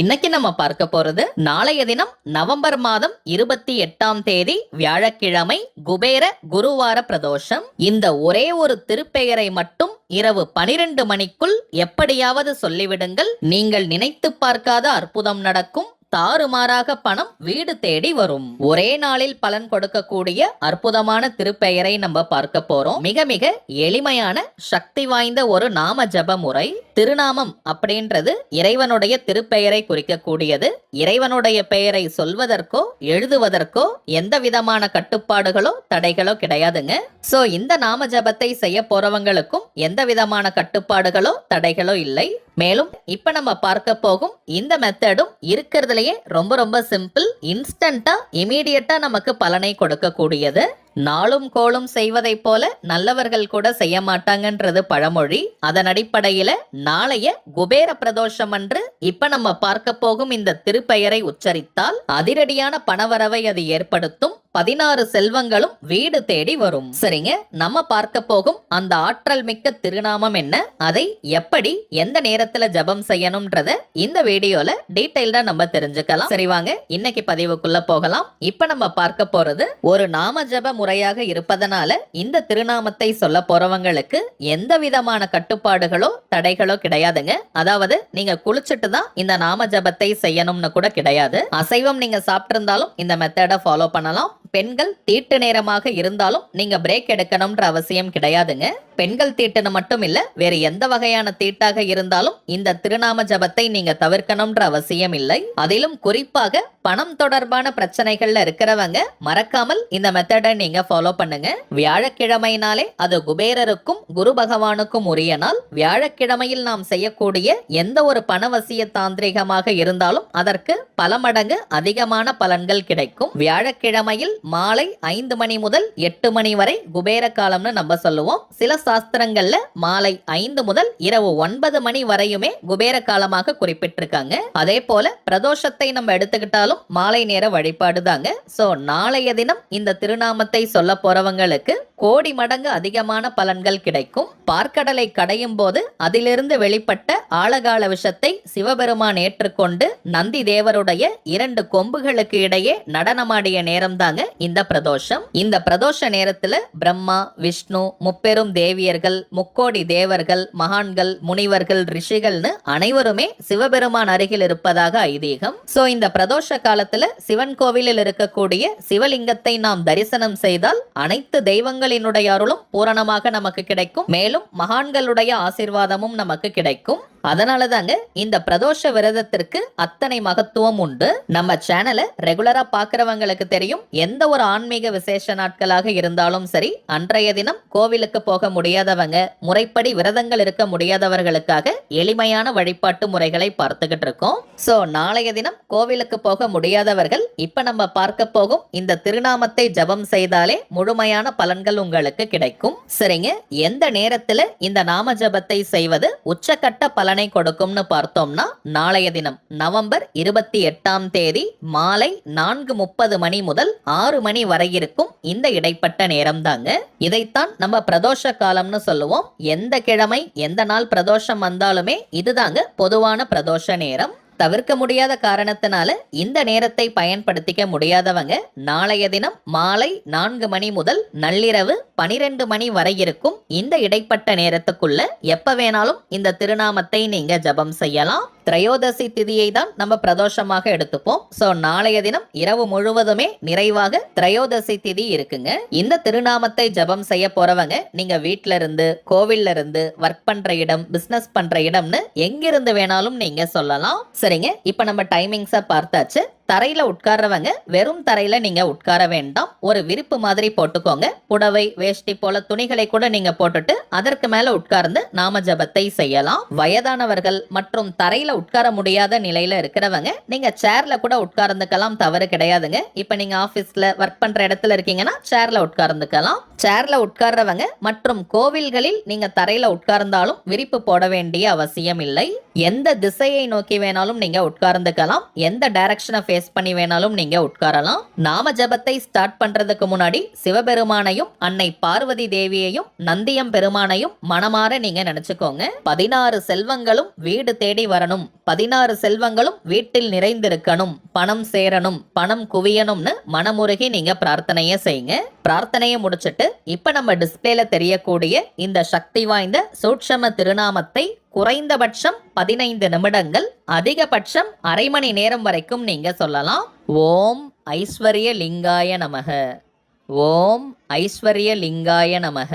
இன்னைக்கு நம்ம பார்க்க போறது நாளைய தினம் நவம்பர் மாதம் இருபத்தி எட்டாம் தேதி வியாழக்கிழமை குபேர குருவார பிரதோஷம். இந்த ஒரே ஒரு திருப்பெயரை மட்டும் இரவு பனிரெண்டு மணிக்குள் எப்படியாவது சொல்லிவிடுங்கள். நீங்கள் நினைத்து பார்க்காத அற்புதம் நடக்கும். தாறுமாறாக பணம் வீடு தேடி வரும். ஒரே நாளில் பலன் கொடுக்கக்கூடிய அற்புதமான திருப்பெயரை நம்ம பார்க்க போறோம். மிக மிக எளிமையான சக்தி வாய்ந்த ஒரு நாம ஜப முறை. திருநாமம் அப்படின்றது இறைவனுடைய திருப்பெயரை குறிக்கக்கூடியது. இறைவனுடைய பெயரை சொல்வதற்கோ எழுதுவதற்கோ எந்த விதமான கட்டுப்பாடுகளோ தடைகளோ கிடையாதுங்க. சோ இந்த நாம ஜபத்தை செய்ய போறவங்களுக்கும் எந்த விதமான கட்டுப்பாடுகளோ தடைகளோ இல்லை. மேலும் இப்ப நம்ம பார்க்க போகும் இந்த மெத்தடும் இருக்கிறதுலயே ரொம்ப ரொம்ப சிம்பிள் இன்ஸ்டன்டா இமீடியட்டா நமக்கு பலனை கொடுக்கக்கூடியது. நாளும் கோளும் செய்வதைப் போல நல்லவர்கள் கூட செய்ய மாட்டாங்கன்றது பழமொழி. அதன் அடிப்படையில நாளைய குபேர பிரதோஷம் அன்று இப்ப நம்ம பார்க்க போகும் இந்த திருப்பெயரை உச்சரித்தால் அதிரடியான பணவரவை அது ஏற்படுத்தும். பதினாறு செல்வங்களும் வீடு தேடி வரும். சரிங்க? நம்ம பார்க்க போகும் அந்த ஆற்றல் மிக்க திருநாமம் என்ன? அதை எப்படி எந்த நேரத்துல ஜபம் செய்யணும்ன்றத இந்த வீடியோல டீடைல்டா நம்ம தெரிஞ்சுக்கலாம். சரி வாங்க. இன்னைக்கு பதிவுக்குள்ள போகலாம். இப்ப நம்ம பார்க்க போறது ஒரு நாம ஜப முறையாக இருப்பதனால இந்த திருநாமத்தை சொல்ல போறவங்களுக்கு எந்த விதமான கட்டுப்பாடுகளோ தடைகளோ கிடையாதுங்க. அதாவது நீங்க குளிச்சுட்டு தான் இந்த நாம ஜபத்தை செய்யணும்னு கூட கிடையாது. அசைவம் நீங்க சாப்பிட்டிருந்தாலும் இந்த மெத்தடை ஃபாலோ பண்ணலாம். பெண்கள் தீட்டு நேரமாக இருந்தாலும் நீங்க பிரேக் எடுக்கணும்ன்ற அவசியம் கிடையாதுங்க. பெண்கள் தீட்டுன்னு மட்டும் இல்ல வேற எந்த வகையான தீட்டாக இருந்தாலும் இந்த திருநாம ஜபத்தை நீங்க தவிர்க்கணும்ன்ற அவசியம் இல்லை. அதிலும் குறிப்பாக பணம் தொடர்பான பிரச்சனைகள்ல இருக்கிறவங்க மறக்காமல் இந்த மெத்தடை நீங்க ஃபாலோ பண்ணுங்க. வியாழக்கிழமைனாலே அது குபேரருக்கும் குரு பகவானுக்கும் உரிய நாள் வியாழக்கிழமையில் நாம் செய்யக்கூடிய எந்த ஒரு பணவசிய தாந்திரிகமாக இருந்தாலும் அதற்கு பல மடங்கு அதிகமான பலன்கள் கிடைக்கும். வியாழக்கிழமையில் மாலை ஐந்து மணி முதல் எட்டு மணி வரை குபேர காலம்னு நம்ம சொல்லுவோம். சில சாஸ்திரங்கள்ல மாலை ஐந்து முதல் இரவு ஒன்பது மணி வரையுமே குபேர காலமாக குறிப்பிட்டிருக்காங்க. அதே போல பிரதோஷத்தை நம்ம எடுத்துக்கிட்டாலும் மாலை நேர வழிபாடு தாங்க சோ நாளைய தினம் இந்த திருநாமத்தை சொல்ல போறவங்களுக்கு கோடி மடங்கு அதிகமான பலன்கள் கிடைக்கும். பார்க்கடலை கடையும் போது அதிலிருந்து வெளிப்பட்ட ஆழகால விஷத்தை சிவபெருமான் ஏற்றுக்கொண்டு நந்தி தேவருடைய இரண்டு கொம்புகளுக்கு இடையே நடனமாடிய நேரம் தாங்க இந்த பிரதோஷம். இந்த பிரதோஷ நேரத்துல பிரம்மா விஷ்ணு முப்பெரும் தேவியர்கள் முக்கோடி தேவர்கள் மகான்கள் முனிவர்கள் ரிஷிகள்னு அனைவருமே சிவபெருமான் அருகில் இருப்பதாக ஐதீகம். சோ இந்த பிரதோஷ காலத்துல சிவன் கோவிலில் இருக்கக்கூடிய சிவலிங்கத்தை நாம் தரிசனம் செய்தால் அனைத்து தெய்வங்கள் தெய்வங்களினுடைய அருளும் பூரணமாக நமக்கு கிடைக்கும். மேலும் மகான்களுடைய ஆசீர்வாதமும் நமக்கு கிடைக்கும். அதனால தாங்க இந்த பிரதோஷ விரதத்திற்கு அத்தனை மகத்துவம் உண்டு. நம்ம சேனலை ரெகுலரா பாக்குறவங்களுக்கு தெரியும். எந்த ஒரு ஆன்மீக விசேஷ நாட்களாக இருந்தாலும் சரி அன்றைய தினம் கோவிலுக்கு போக முடியாதவங்க முறைப்படி விரதங்கள் இருக்க முடியாதவர்களுக்காக எளிமையான வழிபாட்டு முறைகளை பார்த்துக்கிட்டு இருக்கோம். சோ நாளைய தினம் கோவிலுக்கு போக முடியாதவர்கள் இப்ப நம்ம பார்க்க போகும் இந்த திருநாமத்தை ஜபம் செய்தாலே முழுமையான பலன்கள் உங்களுக்கு கிடைக்கும். சரிங்க? எந்த நேரத்துல இந்த நாம ஜபத்தை செய்வது? உச்சக்கட்ட பலன் கொடுக்கும்னு பார்த்தோம்னா நாளைய தினம் நவம்பர் இருபத்தி எட்டாம் தேதி மாலை நான்கு முப்பது மணி முதல் ஆறு மணி வரை இருக்கும் இந்த இடைப்பட்ட நேரம் தாங்க இதைத்தான் நம்ம பிரதோஷ காலம்னு சொல்லுவோம். எந்த கிழமை எந்த நாள் பிரதோஷம் வந்தாலுமே இதுதாங்க பொதுவான பிரதோஷ நேரம். தவிர்க்க முடியாத காரணத்தினால இந்த நேரத்தை பயன்படுத்திக்க முடியாதவங்க நாளைய தினம் மாலை நான்கு மணி முதல் நள்ளிரவு பனிரெண்டு மணி வரை இருக்கும் இந்த இடைப்பட்ட நேரத்துக்குள்ள எப்ப வேணாலும் இந்த திருநாமத்தை நீங்க ஜபம் செய்யலாம். திரையோதசி திதியை தான் நம்ம பிரதோஷமாக எடுத்துப்போம். சோ நாளைய தினம் இரவு முழுவதுமே நிறைவாக திரையோதசி திதி இருக்குங்க. இந்த திருநாமத்தை ஜபம் செய்ய போறவங்க நீங்க வீட்ல இருந்து கோவில்ல இருந்து ஒர்க் பண்ற இடம் பிசினஸ் பண்ற இடம்னு எங்கிருந்து வேணாலும் நீங்க சொல்லலாம். சரிங்க? இப்ப நம்ம டைமிங்ஸ பார்த்தாச்சு. தரையில உட்கார்றவங்க வெறும் தரையில நீங்க உட்கார வேண்டாம். ஒரு விரிப்பு மாதிரி போட்டுக்கோங்க. புடவை வேஷ்டி போல துணிகளை கூட நீங்க போட்டுட்டு அதற்கு மேல உட்கார்ந்து நாம ஜபத்தை செய்யலாம். வயதானவர்கள் மற்றும் தரையில உட்கார முடியாத நிலையில இருக்கிறவங்க நீங்க சேர்ல கூட உட்கார்ந்துக்கலாம். தவறு கிடையாதுங்க. இப்ப நீங்க ஆபீஸ்ல ஒர்க் பண்ற இடத்துல இருக்கீங்கன்னா சேர்ல உட்கார்ந்துக்கலாம். சேர்ல உட்கார்றவங்க மற்றும் கோவில்களில் நீங்க தரையில உட்கார்ந்தாலும் விரிப்பு போட வேண்டிய அவசியம் இல்லை. எந்த திசையை நோக்கி வேணாலும் நீங்க உட்கார்ந்துக்கலாம். எந்த டைரக்ஷனை ஃபேஸ் பண்ணி வேணாலும் நீங்க உட்காரலாம். நாம ஜபத்தை ஸ்டார்ட் பண்றதுக்கு முன்னாடி சிவபெருமானையும் அன்னை பார்வதி தேவியையும் நந்தியம் பெருமானையும் மனமாற நீங்க நினைச்சுக்கோங்க. பதினாறு செல்வங்களும் வீடு தேடி வரணும். பதினாறு செல்வங்களும் வீட்டில் நிறைந்திருக்கணும். பணம் சேரணும். பணம் குவியணும்னு மனமுருகி நீங்க பிரார்த்தனையை செய்யுங்க. பிரார்த்தனையை முடிச்சிட்டு இப்ப நம்ம டிஸ்பிளேல தெரியக்கூடிய இந்த சக்தி வாய்ந்த சூட்சம திருநாமத்தை குறைந்தபட்சம் பதினைந்து நிமிடங்கள் அதிகபட்சம் அரை மணி நேரம் வரைக்கும் நீங்க சொல்லலாம். ஓம் ஐஸ்வர்ய லிங்காய நமக. ஓம் ஐஸ்வர்ய லிங்காய நமக.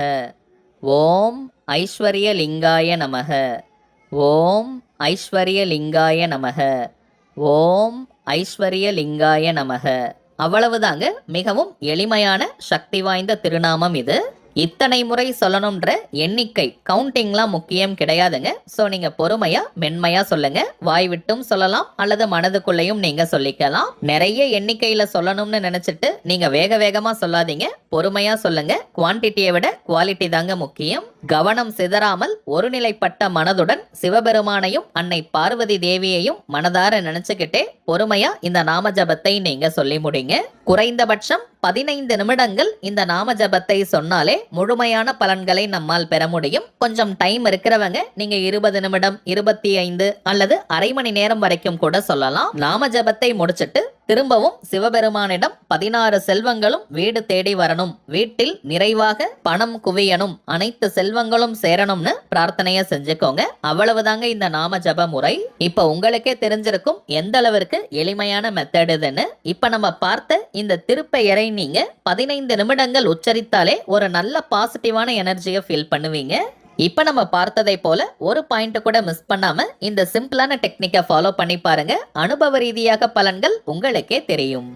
ஓம் ஐஸ்வர்ய லிங்காய நமக. ஓம் ஐஸ்வர்ய லிங்காய நமக. ஓம் ஐஸ்வர்ய லிங்காய நமக. அவ்வளவுதாங்க. மிகவும் எளிமையான சக்தி வாய்ந்த திருநாமம் இது. இத்தனை முறை சொல்லணுன்ற எண்ணிக்கை கவுண்டிங்லாம் முக்கியம் கிடையாதுங்க. ஸோ நீங்கள் பொறுமையாக மென்மையாக சொல்லுங்க. வாய் விட்டும் சொல்லலாம் அல்லது மனதுக்குள்ளேயும் நீங்கள் சொல்லிக்கலாம். நிறைய எண்ணிக்கையில் சொல்லணும்னு நினச்சிட்டு நீங்கள் வேக வேகமாக சொல்லாதீங்க. பொறுமையாக சொல்லுங்க. குவான்டிட்டியை விட குவாலிட்டி தாங்க முக்கியம். கவனம் சிதறாமல் ஒருநிலைப்பட்ட மனதுடன் சிவபெருமானையும் அன்னை பார்வதி தேவியையும் மனதார நினைச்சுக்கிட்டே பொறுமையா இந்த நாம ஜபத்தை நீங்க சொல்லி முடிங்க. குறைந்தபட்சம் பதினைந்து நிமிடங்கள் இந்த நாம ஜபத்தை சொன்னாலே முழுமையான பலன்களை நம்மால் பெற முடியும். கொஞ்சம் டைம் இருக்கிறவங்க நீங்க இருபது நிமிடம் இருபத்தி ஐந்து அல்லது அரை மணி நேரம் வரைக்கும் கூட சொல்லலாம். நாம ஜபத்தை முடிச்சிட்டு திரும்பவும் சிவபெருமானிடம் பதினாறு செல்வங்களும் வீடு தேடி வரணும். வீட்டில் நிறைவாக பணம் குவியணும். அனைத்து செல்வங்களும் சேரணும்னு பிரார்த்தனைய செஞ்சுக்கோங்க. அவ்வளவுதாங்க இந்த நாம ஜப முறை. இப்ப உங்களுக்கே தெரிஞ்சிருக்கும் எந்த அளவிற்கு எளிமையான மெத்தட் இதுன்னு. இப்ப நம்ம பார்த்த இந்த திருப்பெயரை நீங்க பதினைந்து நிமிடங்கள் உச்சரித்தாலே ஒரு நல்ல பாசிட்டிவான எனர்ஜியை ஃபீல் பண்ணுவீங்க. இப்போ நம்ம பார்த்ததை போல ஒரு பாயிண்ட் கூட மிஸ் பண்ணாம இந்த சிம்பிளான டெக்னிக்கை ஃபாலோ பண்ணி பாருங்க. அனுபவ ரீதியாக பலன்கள் உங்களுக்கே தெரியும்.